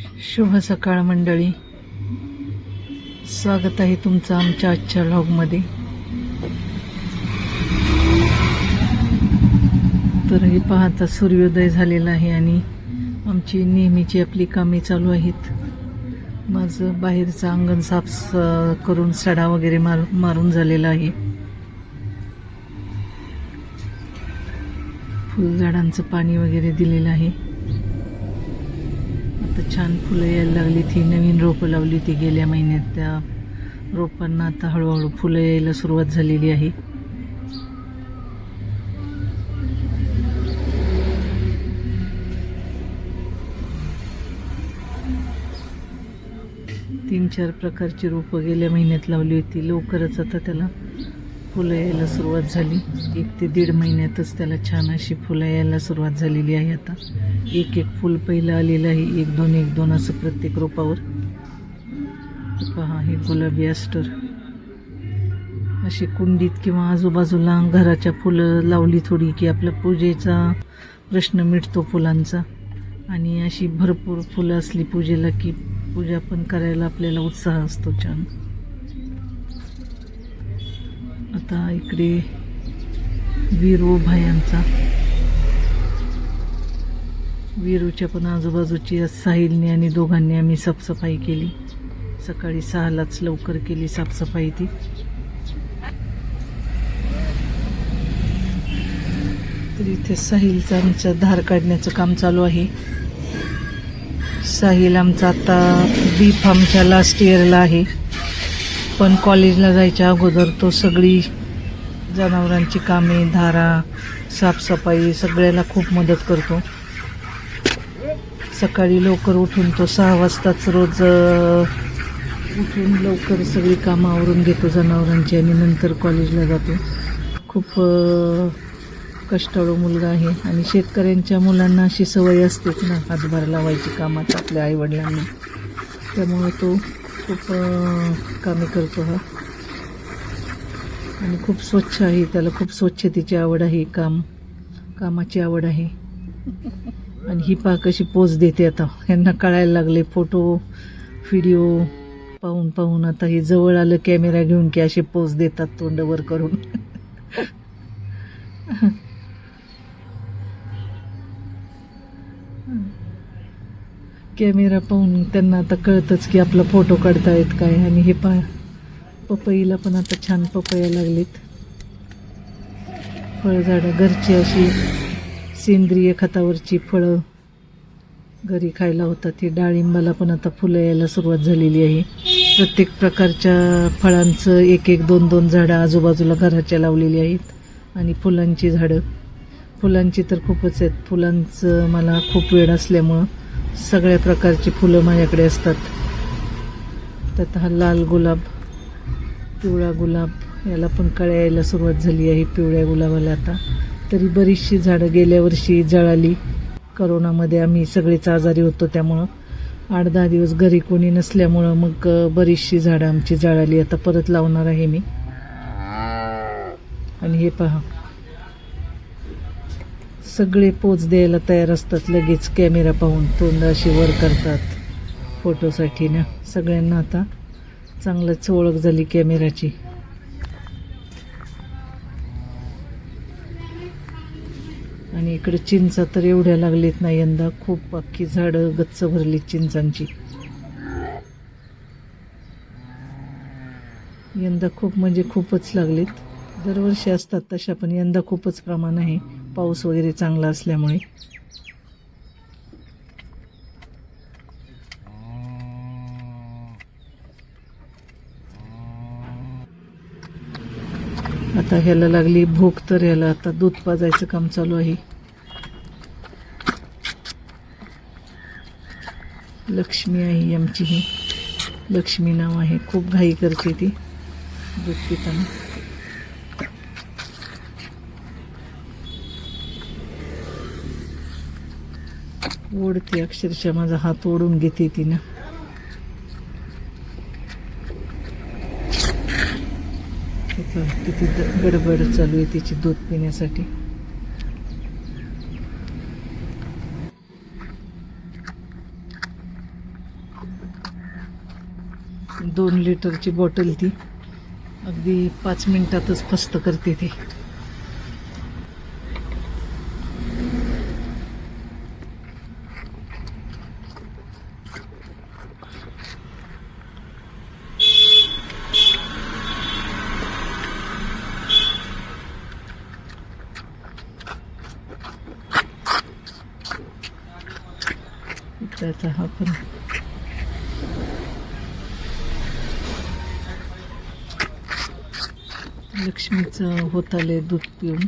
शुभ सकाळ मंडळी. स्वागत आहे तुमचं आमच्या आजच्या व्लॉगमध्ये तर हे पाहता सूर्योदय झालेला आहे आणि आमची नेहमीची आपली कामे चालू आहेत. माझं बाहेरचं अंगण साफ स- करून सडा वगैरे मार मारून झालेला आहे. फुलझाडांचं पाणी वगैरे दिलेलं आहे. आता छान फुलं यायला लागली ती. नवीन रोपं लावली ती गेल्या महिन्यात. त्या रोपांना आता हळूहळू फुलं यायला सुरुवात झालेली आहे. तीन चार प्रकारची रोपं गेल्या महिन्यात लावली होती. लवकरच आता त्याला फुलं यायला सुरुवात झाली. एक ते दीड महिन्यातच त्याला छान अशी फुलं यायला सुरुवात झालेली आहे आता. एक एक फुल पहिलं आलेलं आहे एक दोन एक दोन असं प्रत्येक रोपावर. पहा हे गुलाबी अस्टर. अशी कुंडीत किंवा आजूबाजूला घराच्या फुलं लावली थोडी की आपल्या पूजेचा प्रश्न मिटतो फुलांचा. आणि अशी भरपूर फुलं असली पूजेला की पूजा पण करायला आपल्याला उत्साह असतो छान. आता इकडे विरू भायांचा विरूच्या पण आजूबाजूची साहिलने आणि दोघांनी आम्ही साफसफाई केली. सकाळी सहालाच लवकर केली साफसफाई ती. तर इथे साहिलचं आमचं धार काढण्याचं काम चालू आहे. साहिल आमचा आता बी फार्मच्या लास्ट इयरला आहे. पण कॉलेजला जायच्या अगोदर तो सगळी जनावरांची कामे धारा साफसफाई सगळ्याला खूप मदत करतो. सकाळी लवकर उठून तो सहा वाजताच रोज उठून लवकर सगळी कामं आवरून घेतो जनावरांची आणि नंतर कॉलेजला जातो. खूप कष्टाळू मुलगा आहे आणि शेतकऱ्यांच्या मुलांना अशी सवय असतेच ना हातभार लावायची कामात आपल्या आईवडिलांना. त्यामुळे तो खूप कामे करतो हा. आणि खूप स्वच्छ आहे त्याला खूप स्वच्छतेची आवड आहे काम कामाची आवड आहे. आणि ही पा कशी पोच देते आता. यांना कळायला लागले फोटो व्हिडिओ पाहून पाहून. आता हे जवळ आलं कॅमेरा घेऊन की असे पोच देतात तोंडवर करून. कॅमेरा पाहून त्यांना आता कळतंच की आपला फोटो काढतायत काय. आणि हे पा पपईला पण आता छान पपया लागलीत. फळझाडं घरची अशी सेंद्रिय खतावरची फळं घरी खायला होतात. ही डाळिंबाला पण आता फुलं यायला सुरुवात झालेली आहे. प्रत्येक प्रकारच्या फळांचं एक एक दोन दोन झाडं आजूबाजूला घराच्या लावलेली आहेत. आणि फुलांची झाडं. फुलांची तर खूपच आहेत. फुलांचं मला खूप वेळ असल्यामुळं सगळ्या प्रकारची फुलं माझ्याकडे असतात. त्यात हा लाल गुलाब पिवळा गुलाब याला पण कळ्या यायला सुरुवात झाली आहे पिवळ्या गुलाबाला आता. तरी बरीचशी झाडं गेल्या वर्षी जळाली. करोनामध्ये आम्ही सगळेच आजारी होतो त्यामुळं. आठ दहा दिवस घरी कोणी नसल्यामुळं मग बरीचशी झाडं आमची जळाली. आता परत लावणार आहे मी. आणि हे पहा. सगळे पोच द्यायला तयार असतात लगेच कॅमेरा पाहून तोंड अशी वर करतात. फोटोसाठी ना सगळ्यांना आता चांगलंच ओळख झाली कॅमेराची आणि इकडे चिंचा तर एवढ्या लागलीत ना यंदा खूप अख्खी झाडं गच्च भरली चिंचांची. यंदा खूप म्हणजे खूपच लागलीत. दरवर्षी असतात तशा पण यंदा खूपच प्रमाण आहे. पाऊस वगैरे चांगला असल्यामुळे. आता ह्याला लागली भूक तर ह्याला आता दूध पाजायचं काम चालू आहे. लक्ष्मी आहे आमची ही. लक्ष्मी नाव आहे खूप घाई करते ती. दूध पिताना. ओढते अक्षरशः माझा हात ओढून घेते तिनं. किती गडबड चालू आहे तिची दूध पिण्यासाठी. दोन लिटरची बॉटल ती. अगदी पाच मिनिटातच फस्त करते ती. त्याचा हा पण लक्ष्मीचं होत आले दूध पिऊन.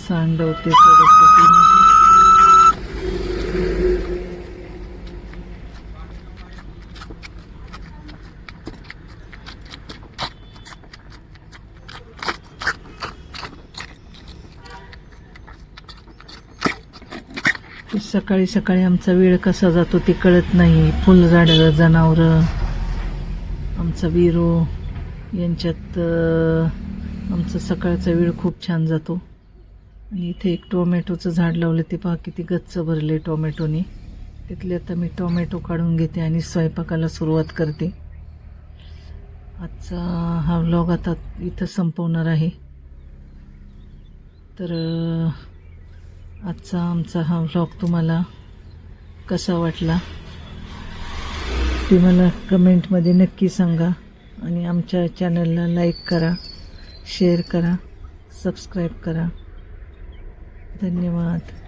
सांडवते थोडंसं सकाळी सकाळी आमचा वेळ कसा जातो ते कळत नाही. फुलझाडं जनावरं आमचा विरो यांच्यात आमचा सकाळचा वेळ खूप छान जातो. आणि इथे एक टोमॅटोचं झाड लावलं ते पहा किती गच्च भरले टोमॅटोने. तिथले आता मी टोमॅटो काढून घेते आणि स्वयंपाकाला सुरुवात करते. आजचा हा व्लॉग आता इथं संपवणार आहे. तर आजचा आमचा हा व्लॉग तुम्हाला कसा वाटला? ते मला कमेंटमध्ये नक्की सांगा आणि आमच्या चॅनलला लाईक करा शेअर करा सबस्क्राईब करा. धन्यवाद.